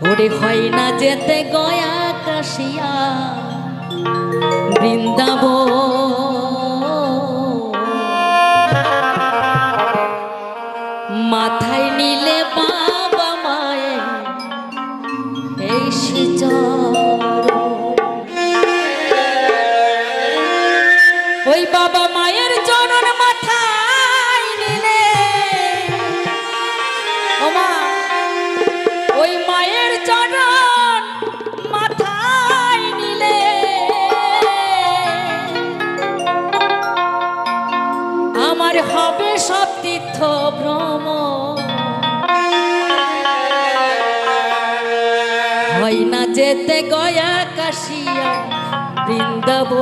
ওরে হয় না যেতে গয়া কাশিয়া বৃন্দাব মাথায় নিলে বাবা মায়ে এই সিচর ওই বাবা মায়ের চরণ হবে সব তীর্থ ভ্রম। হয় না যেতে গয়া কাশিয়া বৃন্দাব